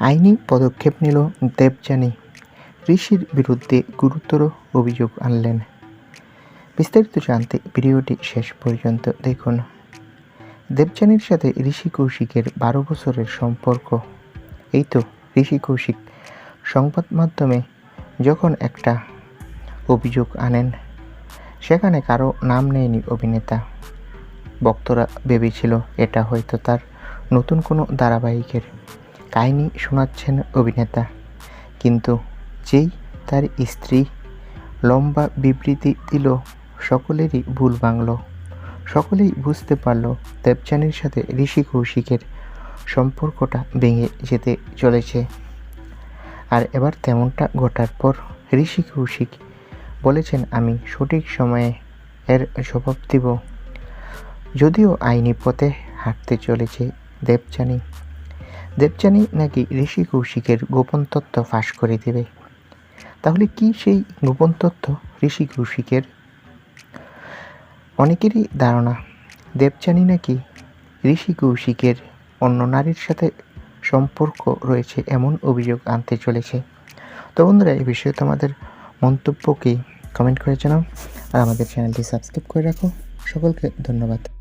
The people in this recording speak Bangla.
আইনি পদক্ষেপ নিল দেবযানী। ঋষির বিরুদ্ধে গুরুতর অভিযোগ আনলেন। বিস্তারিত জানতে ভিডিওটি শেষ পর্যন্ত দেখুন। দেবযানীর সাথে ঋষি কৌশিকের বারো বছরের সম্পর্ক। এই তো ঋষি কৌশিক সংবাদ মাধ্যমে যখন একটা অভিযোগ আনেন, সেখানে কারও নাম নেয়নি অভিনেতা। ভক্তরা ভেবেছিল এটা হয়তো তার নতুন কোনো ধারাবাহিকের কাহিনী শোনাচ্ছেন অভিনেতা। কিন্তু যেই তার স্ত্রী লম্বা বিবৃতি দিল, সকলেরই ভুল ভাঙল। সকলেই বুঝতে পারল দেবযানীর সাথে ঋষি কৌশিকের সম্পর্কটা ভেঙে যেতে চলেছে। আর এবার তেমনটা ঘটার পর ঋষি কৌশিক বলেছেন, আমি সঠিক সময়ে এর জবাব দিব। যদিও আইনি পথে হাঁটতে চলেছে দেবযানী দেবযানী নাকি ঋষি কৌশিকের গোপন তথ্য ফাঁস করে দেবে? তাহলে কি সেই গোপন তথ্য ঋষি কৌশিকের? অনেকেরই ধারণা, দেবযানী নাকি ঋষি কৌশিকের অন্য নারীর সাথে সম্পর্ক রয়েছে এমন অভিযোগ আনতে চলেছে। তো বন্ধুরা এই বিষয়ে তোমাদের মন্তব্য কি? কমেন্ট করে জানাও। আর আমাদের চ্যানেলটি সাবস্ক্রাইব করে রাখো। সকলকে ধন্যবাদ।